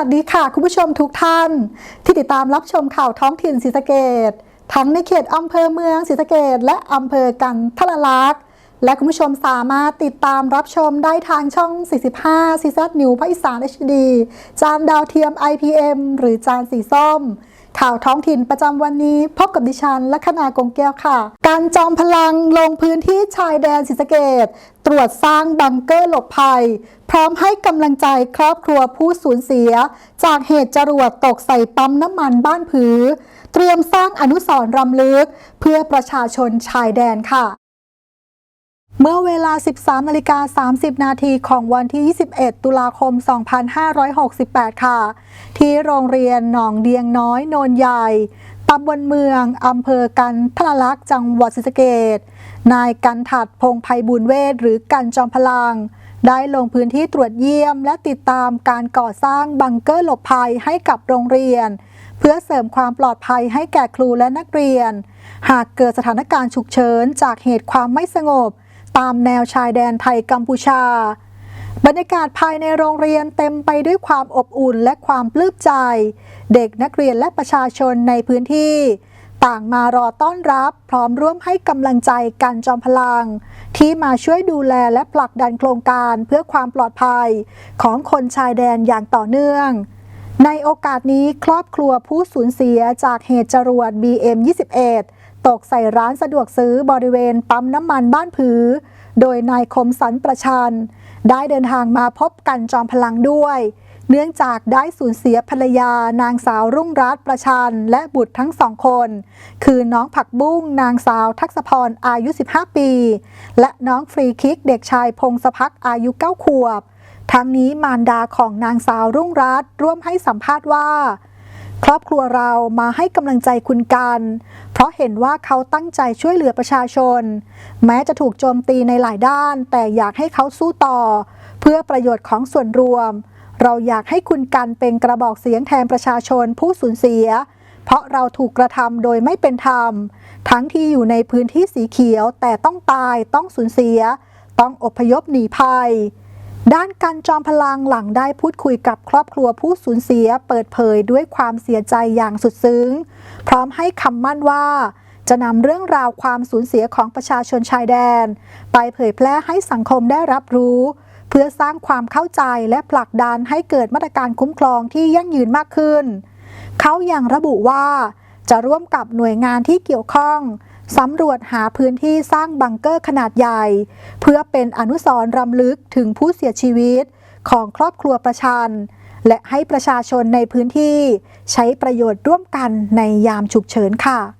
วัสดีค่ะ คุณผู้ชมทุกท่าน ที่ติดตามรับชมข่าวท้องถิ่นศรีสะเกดทั้งในเขตอำเภอเมืองศรีสะเกดและอำเภอกันทละลักษณ์ และคุณผู้ชมสามารถติดตามรับชมได้ทางช่อง 45 c z New ภาคอีสาน HD จานดาวเทียม IPM หรือจานสีส้ม ข่าวท้องถิ่นประจำวันนี้ พบกับดิฉันลัคนากงแก้วค่ะ การจอมพลังลงพื้นที่ชายแดนศรีสะเกดตรวจสร้างบังเกอร์หลบภัย พร้อมให้กำลังใจครอบครัวผู้สูญเสีย จากเหตุจรวดตกใส่ปั๊มน้ำมันบ้านผือ เตรียมสร้างอนุสรณ์รำลึก เพื่อประชาชนชายแดนค่ะ เมื่อเวลา 13นาฬิกา30 นาทีของวันที่ 21 ตุลาคม 2568 ค่ะ ที่โรงเรียนหนองเดียงน้อยโนนใหญ่ตำบลเมืองอำเภอกันทละลักษ์จังหวัดศรีสะเกษนายกันถัดพงไพบุญเวทหรือกันจอมพลัง ได้ลงพื้นที่ตรวจเยี่ยม และติดตามการก่อสร้างบังเกอร์หลบภัยให้กับโรงเรียน เพื่อเสริมความปลอดภัยให้แก่ครูและนักเรียน หากเกิดสถานการณ์ฉุกเฉินจากเหตุความไม่สงบ ตามแนวชายแดนไทยกัมพูชา บรรยากาศภายในโรงเรียนเต็มไปด้วยความอบอุ่นและความปลื้มใจ เด็กนักเรียนและประชาชนในพื้นที่ ต่างมารอต้อนรับพร้อมร่วมให้กำลังใจกันจอมพลัง ที่มาช่วยดูแลและผลักดันโครงการเพื่อความปลอดภัย ของคนชายแดนอย่างต่อเนื่องในโอกาสนี้ครอบครัวผู้สูญเสียจากเหตุจรวด BM21 ตกใส่ร้านสะดวกซื้อบริเวณปั๊มน้ำมันบ้านผือ โดยนายคมสันประชัน ได้เดินทางมาพบกันจอมพลังด้วย เนื่องจากได้สูญเสียภรรยานางสาวรุ่งรัตน์ประชัน และบุตรทั้งสองคน คือน้องผักบุ้งนางสาวทักษพรอายุ 15 ปี และน้องฟรีคิกเด็กชายพงศพักอายุ 9 ขวบ ทั้งนี้มารดาของนางสาวรุ่งรัตน์ร่วมให้สัมภาษณ์ว่า ครอบครัวเรามาให้กำลังใจคุณกัน เพราะเห็นว่าเขาตั้งใจช่วยเหลือประชาชน แม้จะถูกโจมตีในหลายด้าน แต่อยากให้เขาสู้ต่อ เพื่อประโยชน์ของส่วนรวม เราอยากให้คุณกันเป็นกระบอกเสียงแทนประชาชนผู้สูญเสีย เพราะเราถูกกระทำโดยไม่เป็นธรรม ทั้งที่อยู่ในพื้นที่สีเขียวแต่ต้องตายต้องสูญเสีย ต้องอพยพหนีภัย ด้านการจอมพลังหลังได้พูดคุยกับครอบครัวผู้สูญเสียเปิดเผยด้วยความเสียใจอย่างสุดซึ้ง พร้อมให้คำมั่นว่า จะนำเรื่องราวความสูญเสียของประชาชนชายแดน ไปเผยแพร่ให้สังคมได้รับรู้ เพื่อสร้างความเข้าใจและผลักดันให้เกิดมาตรการคุ้มครองที่ยั่งยืนมากขึ้น เขายังระบุว่า จะร่วมกับหน่วยงานที่เกี่ยวข้อง สำรวจหาพื้นที่สร้างบังเกอร์ขนาดใหญ่ เพื่อเป็นอนุสรณ์รำลึกถึงผู้เสียชีวิตของครอบครัวประชัน และให้ประชาชนในพื้นที่ ใช้ประโยชน์ร่วมกันในยามฉุกเฉินค่ะ